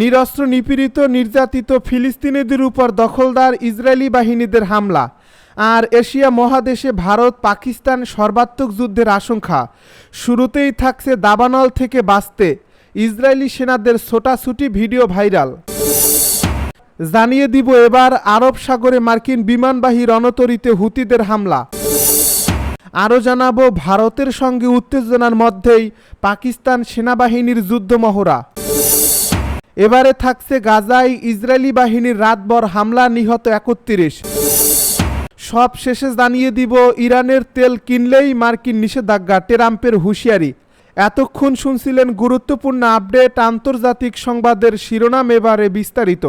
নিরস্ত্র, নিপীড়িত, নির্যাতিত ফিলিস্তিনিদের উপর দখলদার ইসরায়েলি বাহিনীদের হামলা। আর এশিয়া মহাদেশে ভারত, পাকিস্তান সর্বাত্মক যুদ্ধের আশঙ্কা। শুরুতেই থাকছে দাবানল থেকে বাঁচতে। ইসরায়েলি সেনাদের ছোটাছুটি ভিডিও ভাইরাল। জানিয়ে দিব এবার আরব সাগরে মার্কিন বিমানবাহী রণতরীতে হুতিদের হামলা। আরও জানাব, ভারতের সঙ্গে উত্তেজনার মধ্যেই পাকিস্তান সেনাবাহিনীর যুদ্ধমহড়া। এবারে থাকছে গাজায় ইসরায়েলি বাহিনীর রাতভর হামলা, নিহত একত্রিশ। সব শেষে জানিয়ে দিব, ইরানের তেল কিনলেই মার্কিন নিষেধাজ্ঞা, ট্রাম্পের হুঁশিয়ারি। এতক্ষণ শুনছিলেন গুরুত্বপূর্ণ আপডেট, আন্তর্জাতিক সংবাদের শিরোনাম এবারে বিস্তারিত।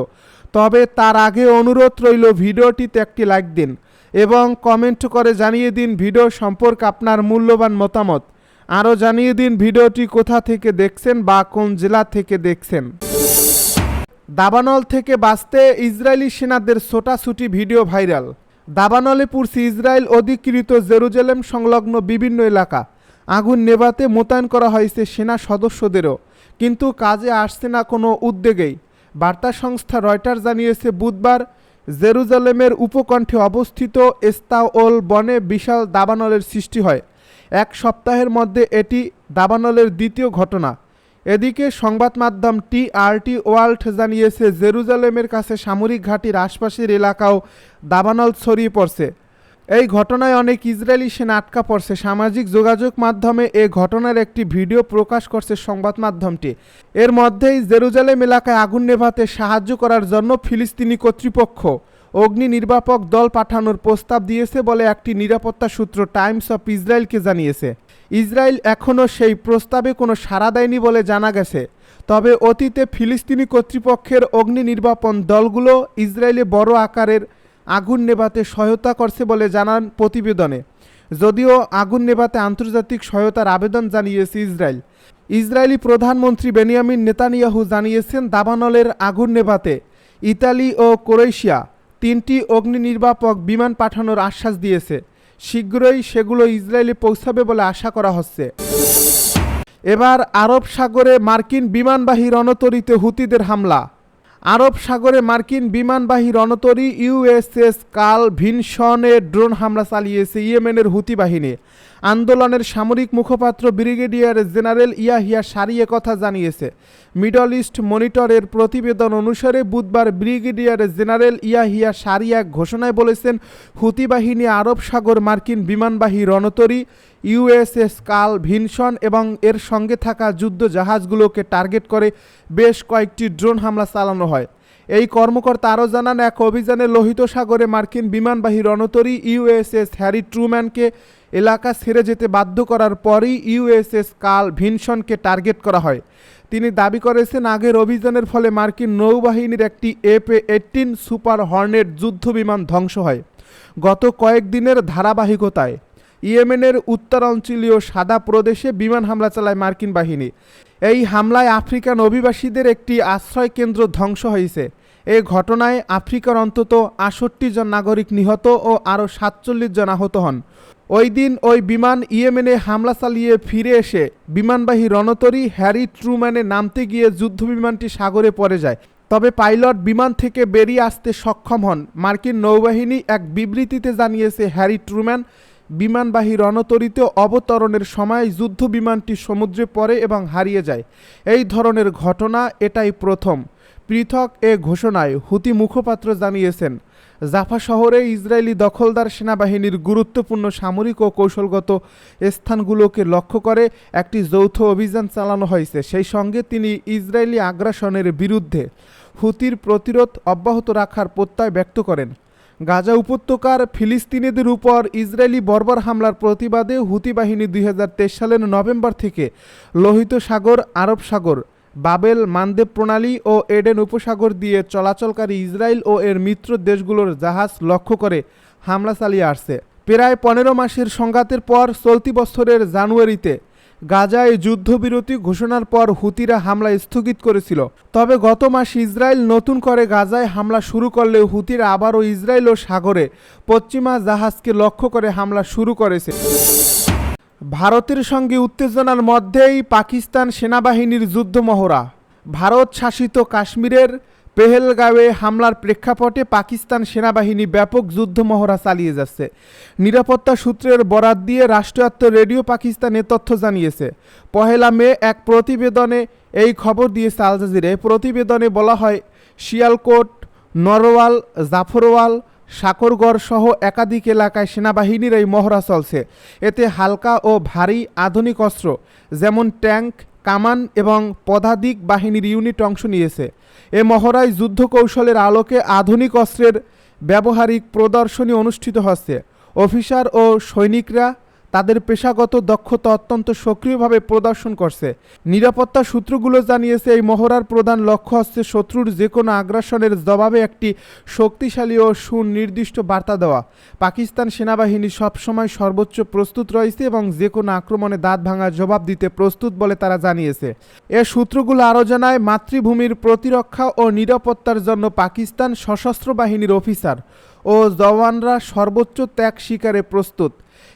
তবে তার আগে অনুরোধ রইল, ভিডিওটিতে একটি লাইক দিন এবং কমেন্ট করে জানিয়ে দিন ভিডিও সম্পর্কে আপনার মূল্যবান মতামত। আরও জানিয়ে দিন ভিডিওটি কোথা থেকে দেখছেন বা কোন জেলা থেকে দেখছেন। দাবানল থেকে বাঁচতে ইসরায়েলি সেনাদের ছোটাছুটি ভিডিও ভাইরাল। দাবানলে পুরছি ইসরায়েল অধিকৃত জেরুজালেম সংলগ্ন বিভিন্ন এলাকা। আগুন নেভাতে মোতায়েন করা হয়েছে সেনা সদস্যদেরও, কিন্তু কাজে আসছে না কোনো উদ্যোগেই। বার্তা সংস্থা রয়টার জানিয়েছে, বুধবার জেরুজালেমের উপকণ্ঠে অবস্থিত এস্তাওল বনে বিশাল দাবানলের সৃষ্টি হয়। এক সপ্তাহের মধ্যে এটি দাবানলের দ্বিতীয় ঘটনা। এদিকে সংবাদ মাধ্যম টিআরটি ওয়ার্ল্ড জানিয়েছে, জেরুজালেমের কাছে সামরিক ঘাঁটির আশপাশের এলাকাও দাবানল ছড়িয়ে পড়ছে। এই ঘটনায় অনেক ইসরায়েলি সেনা আটকা পড়ছে। সামাজিক যোগাযোগ মাধ্যমে এ ঘটনার একটি ভিডিও প্রকাশ করছে সংবাদ মাধ্যমটি। এর মধ্যেই জেরুজালেম এলাকায় আগুন নেভাতে সাহায্য করার জন্য ফিলিস্তিনি কর্তৃপক্ষ অগ্নি নির্বাপক দল পাঠানোর প্রস্তাব দিয়েছে বলে একটি নিরাপত্তা সূত্র টাইমস অফ ইসরায়েলকে জানিয়েছে। ইসরায়েল এখনও সেই প্রস্তাবে কোনো সাড়া দেয়নি বলে জানা গেছে। তবে অতীতে ফিলিস্তিনি কর্তৃপক্ষের অগ্নি নির্বাপন দলগুলো ইসরায়েলে বড় আকারের আগুন নেভাতে সহায়তা করছে বলে জানান প্রতিবেদনে। যদিও আগুন নেভাতে আন্তর্জাতিক সহায়তার আবেদন জানিয়েছে ইসরায়েল। ইসরায়েলি প্রধানমন্ত্রী বেনিয়ামিন নেতানিয়াহু জানিয়েছেন, দাবানলের আগুন নেভাতে ইতালি ও ক্রোয়েশিয়া তিনটি অগ্নি নির্বাপক বিমান পাঠানোর আশ্বাস দিয়েছে। শীঘ্রই সেগুলো ইসরায়েলে পৌঁছাবে বলে আশা করা হচ্ছে। এবার আরব সাগরে মার্কিন বিমানবাহী রণতরিতে হুতিদের হামলা। আরব সাগরে মার্কিন বিমানবাহী রণতরী ইউএসএস কাল ভিনসনে ড্রোন হামলা চালিয়েছে ইয়েমেনের হুতি বাহিনী। আন্দোলনের সামরিক মুখপাত্র ব্রিগেডিয়ার জেনারেল ইয়াহিয়া সারিয়ে কথা জানিয়েছে। মিডল ইস্ট মনিটরের প্রতিবেদন অনুসারে বুধবার ব্রিগেডিয়ার জেনারেল ইয়াহিয়া সারিয়া এক ঘোষণায় বলেছেন, হুতি বাহিনী আরব সাগর মার্কিন বিমানবাহী রণতরী ইউএসএস কাল ভিনসন এবং এর সঙ্গে থাকা যুদ্ধ জাহাজগুলোকে টার্গেট করে বেশ কয়েকটি ড্রোন হামলা চালানো হয়। এই কর্মকর্তা আরও জানান, এক অভিযানে লোহিত সাগরে মার্কিন বিমানবাহী রণতরী ইউএসএস হ্যারি ট্রুম্যানকে এলাকা ছেড়ে যেতে বাধ্য করার পরই ইউএসএস কাল ভিনসনকে টার্গেট করা হয়। তিনি দাবি করেছেন, আগের অভিযানের ফলে মার্কিন নৌবাহিনীর একটি এপে এইটিন সুপার হর্নেট যুদ্ধ বিমান ধ্বংস হয়। গত কয়েকদিনের ধারাবাহিকতায় ইয়েমেনের উত্তরাঞ্চলীয় সাদা প্রদেশে বিমান হামলা চালায় মার্কিন বাহিনী। এই হামলায় আফ্রিকান অভিবাসীদের একটি আশ্রয় কেন্দ্র ধ্বংস হয়েছে। এই ঘটনায় আফ্রিকার অন্তত আষট্টি জন নাগরিক নিহত ও আরও সাতচল্লিশ জন আহত হন। ওই দিন ওই বিমান ইয়েমেনে হামলা চালিয়ে ফিরে এসে বিমানবাহী রণতরী হ্যারি ট্রুম্যানে নামতে গিয়ে যুদ্ধবিমানটি সাগরে পড়ে যায়। তবে পাইলট বিমান থেকে বেরিয়ে আসতে সক্ষম হন। মার্কিন নৌবাহিনী এক বিবৃতিতে জানিয়েছে, হ্যারি ট্রুম্যান বিমানবাহী রণতরীতে অবতরণের সময় যুদ্ধ বিমানটি সমুদ্রে পড়ে এবং হারিয়ে যায়। এই ধরনের ঘটনা এটাই প্রথম। পৃথক এ ঘোষণায় হুতি মুখপাত্র জানিয়েছেন, জাফা শহরে ইসরায়েলি দখলদার সেনাবাহিনীর গুরুত্বপূর্ণ সামরিক ও কৌশলগত স্থানগুলোকে লক্ষ্য করে একটি যৌথ অভিযান চালানো হয়েছে। সেই সঙ্গে তিনি ইসরায়েলি আগ্রাসনের বিরুদ্ধে হুতির প্রতিরোধ অব্যাহত রাখার প্রত্যয় ব্যক্ত করেন। গাজা উপত্যকার ফিলিস্তিনিদের উপর ইসরায়েলি বর্বর হামলার প্রতিবাদে হুতি বাহিনী দুই হাজার তেইশ সালের নভেম্বর থেকে লোহিত সাগর, আরব সাগর, বাবেল, মানদেব প্রণালী ও এডেন উপসাগর দিয়ে চলাচলকারী ইসরায়েল ও এর মিত্র দেশগুলোর জাহাজ লক্ষ্য করে হামলা চালিয়ে আসছে। প্রায় পনেরো মাসের সংঘাতের পর চলতি বছরের জানুয়ারিতে গাজায় যুদ্ধবিরতি ঘোষণার পর হুতিরা হামলা স্থগিত করেছিল। তবে গত মাস ইসরায়েল নতুন করে গাজায় হামলা শুরু করলে হুতিরা আবারও ইসরায়েল ও সাগরে পশ্চিমা জাহাজকে লক্ষ্য করে হামলা শুরু করেছে। ভারতের সঙ্গে উত্তেজনার মধ্যেই পাকিস্তান সেনাবাহিনীর যুদ্ধ মহড়া ভারত শাসিত কাশ্মীরের পেহেলগাঁওয়ে হামলার প্রেক্ষাপটে পাকিস্তান সেনাবাহিনী ব্যাপক যুদ্ধ মহড়া চালিয়ে যাচ্ছে। নিরাপত্তা সূত্রের বরাত দিয়ে রাষ্ট্রায়ত্ত রেডিও পাকিস্তান তথ্য জানিয়েছে। পহেলা মে এক প্রতিবেদনে এই খবর দিয়েছে আল প্রতিবেদনে বলা হয়, শিয়ালকোট, নরওয়াল, জাফরওয়াল, সাকরগড় সহ একাধিক এলাকায় সেনাবাহিনীর এই মহড়া চলছে। এতে হালকা ও ভারী আধুনিক অস্ত্র, যেমন ট্যাঙ্ক, কামান এবং পদাধিক বাহিনীর ইউনিট অংশ নিয়েছে। এ মহড়ায় যুদ্ধ কৌশলের আলোকে আধুনিক অস্ত্রের ব্যবহারিক প্রদর্শনী অনুষ্ঠিত হচ্ছে। অফিসার ও সৈনিকরা তাদের পেশাগত দক্ষতা অত্যন্ত সক্রিয়ভাবে প্রদর্শন করছে। নিরাপত্তা সূত্রগুলো জানিয়েছে, এই মহড়ার প্রধান লক্ষ্য হচ্ছে শত্রুর যে কোনো আগ্রাসনের জবাবে একটি শক্তিশালী ও সুনির্দিষ্ট বার্তা দেওয়া। পাকিস্তান সেনাবাহিনী সবসময় সর্বোচ্চ প্রস্তুত রয়েছে এবং যে কোনো আক্রমণে দাঁত ভাঙার জবাব দিতে প্রস্তুত বলে তারা জানিয়েছে। এ সূত্রগুলো আরও জানায়, মাতৃভূমির প্রতিরক্ষা ও নিরাপত্তার জন্য পাকিস্তান সশস্ত্র বাহিনীর অফিসার ও জওয়ানরা সর্বোচ্চ ত্যাগ স্বীকারে প্রস্তুত।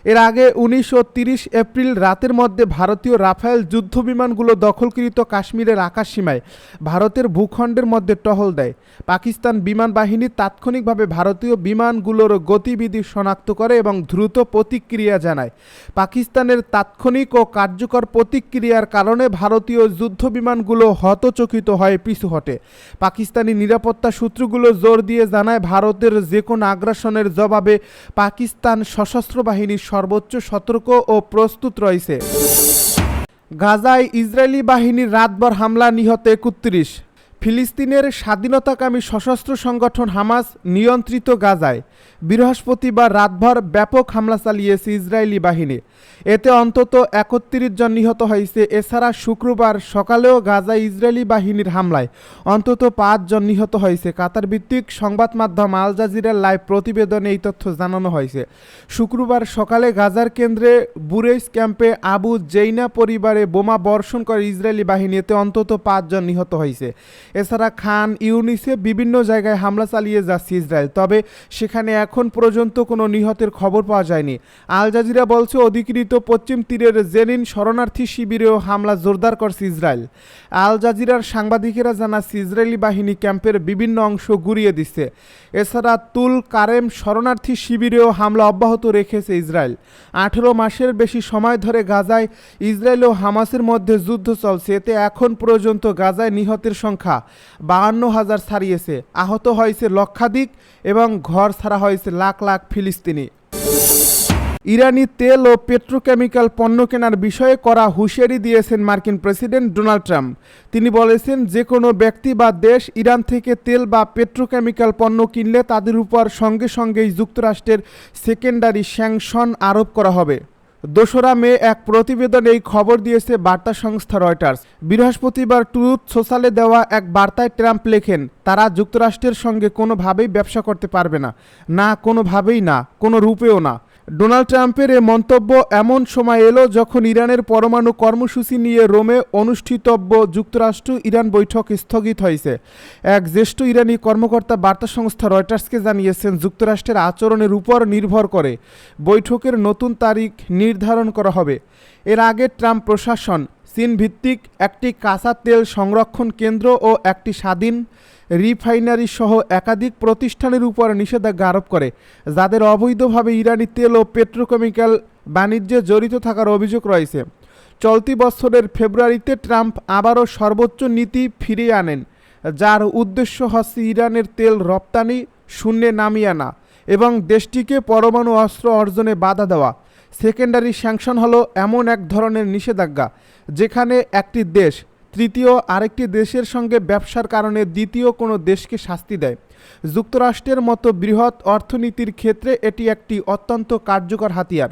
এর আগে উনিশ ও তিরিশ এপ্রিল রাতের মধ্যে ভারতীয় রাফায়েল যুদ্ধবিমানগুলো দখলকৃত কাশ্মীরের আকাশসীমায় ভারতের ভূখণ্ডের মধ্যে টহল দেয়। পাকিস্তান বিমান বাহিনী তাৎক্ষণিকভাবে ভারতীয় বিমানগুলোর গতিবিধি শনাক্ত করে এবং দ্রুত প্রতিক্রিয়া জানায়। পাকিস্তানের তাৎক্ষণিক ও কার্যকর প্রতিক্রিয়ার কারণে ভারতীয় যুদ্ধবিমানগুলো হতচকিত হয় পিছু হটে। পাকিস্তানি নিরাপত্তা সূত্রগুলো জোর দিয়ে জানায়, ভারতের যে কোনো আগ্রাসনের জবাবে পাকিস্তান সশস্ত্র বাহিনী সর্বোচ্চ সতর্ক ও প্রস্তুত রয়েছে। গাজায় ইসরায়েলি বাহিনীর রাতভর হামলা নিহত একত্রিশ। ফিলিস্তিনের স্বাধীনতাকামী সশস্ত্র সংগঠন হামাস নিয়ন্ত্রিত গাজায় বৃহস্পতিবার রাতভর ব্যাপক হামলা চালিয়েছে ইসরায়েলি বাহিনী। এতে অন্তত একত্রিশ জন নিহত হয়েছে। এছাড়া শুক্রবার সকালেও গাজায় ইসরায়েলি বাহিনীর হামলায় অন্তত পাঁচ জন নিহত হয়েছে। কাতার ভিত্তিক সংবাদ মাধ্যম আল জাজিরার লাইভ প্রতিবেদনে এই তথ্য জানানো হয়েছে। শুক্রবার সকালে গাজার কেন্দ্রে বুরেইস ক্যাম্পে আবু জেইনা পরিবারে বোমা বর্ষণ করে ইসরায়েলি বাহিনী। এতে অন্তত পাঁচজন নিহত হয়েছে। এছাড়া খান ইউনিসে বিভিন্ন জায়গায় হামলা চালিয়ে যাচ্ছে ইসরায়েল। তবে সেখানে এখন পর্যন্ত কোনো নিহতের খবর পাওয়া যায়নি। আল জাজিরা বলছে, অধিকৃত পশ্চিম তীরের জেনিন শরণার্থী শিবিরেও হামলা জোরদার করছে ইসরায়েল। আল জাজিরার সাংবাদিকেরা জানাচ্ছে, ইসরায়েলি বাহিনী ক্যাম্পের বিভিন্ন অংশ গুড়িয়ে দিচ্ছে। এছাড়া তুল কারেম শরণার্থী শিবিরেও হামলা অব্যাহত রেখেছে ইসরায়েল। আঠেরো মাসের বেশি সময় ধরে গাজায় ইসরায়েল ও হামাসের মধ্যে যুদ্ধ চলছে। এতে এখন পর্যন্ত গাজায় নিহতের সংখ্যা বাহান্ন হাজার ছাড়িয়েছে। আহত হয়েছে লক্ষাধিক এবং ঘর ছাড়া হয়েছে লাখ লাখ ফিলিস্তিনি। ইরানি তেল ও পেট্রোকেমিক্যাল পণ্য কেনার বিষয়ে করা হুঁশিয়ারি দিয়েছেন মার্কিন প্রেসিডেন্ট ডোনাল্ড ট্রাম্প। তিনি বলেছেন যে কোনো ব্যক্তি বা দেশ ইরান থেকে তেল বা পেট্রোকেমিক্যাল পণ্য কিনলে তাদের উপর সঙ্গে সঙ্গেই যুক্তরাষ্ট্রের সেকেন্ডারি স্যাংশন আরোপ করা হবে। দোসরা মে এক প্রতিবেদন এই খবর দিয়েছে বার্তা সংস্থা রয়টার্স। বৃহস্পতিবার ট্রুথ সোশ্যালে দেওয়া এক বার্তায় ট্রাম্প লেখেন, তারা যুক্তরাষ্ট্রের সঙ্গে কোনোভাবেই ব্যবসা করতে পারবে না। না, কোনোভাবেই না, কোনো রূপেও না। ডোনাল্ড ট্রাম্পের এ মন্তব্য এমন সময় এলো যখন ইরানের পরমাণু কর্মসূচি নিয়ে রোমে অনুষ্ঠিতব্য যুক্তরাষ্ট্র ইরান বৈঠক স্থগিত হয়েছে। এক জ্যেষ্ঠ ইরানি কর্মকর্তা বার্তা সংস্থা রয়টার্সকে জানিয়েছেন, যুক্তরাষ্ট্রের আচরণের উপর নির্ভর করে বৈঠকের নতুন তারিখ নির্ধারণ করা হবে। এর আগে ট্রাম্প প্রশাসন চীন ভিত্তিক একটি কাঁচা তেল সংরক্ষণ কেন্দ্র ও একটি স্বাধীন রিফাইনারি সহ একাধিক প্রতিষ্ঠানের উপর নিষেধাজ্ঞা আরোপ করে, যাদের অবৈধভাবে ইরানি তেল ও পেট্রোকেমিক্যাল বাণিজ্যে জড়িত থাকার অভিযোগ রয়েছে। চলতি বছরের ফেব্রুয়ারিতে ট্রাম্প আবারও সর্বোচ্চ নীতি ফিরিয়ে আনেন, যার উদ্দেশ্য হচ্ছে ইরানের তেল রপ্তানি শূন্যে নামিয়ে আনা এবং দেশটিকে পরমাণু অস্ত্র অর্জনে বাধা দেওয়া। সেকেন্ডারি স্যাংশন হলো এমন এক ধরনের নিষেধাজ্ঞা, যেখানে একটি দেশ তৃতীয় আরেকটি দেশের সঙ্গে ব্যবসার কারণে দ্বিতীয় কোনো দেশকে শাস্তি দেয়। যুক্তরাষ্ট্রের মতো বৃহৎ অর্থনীতির ক্ষেত্রে এটি একটি অত্যন্ত কার্যকর হাতিয়ার।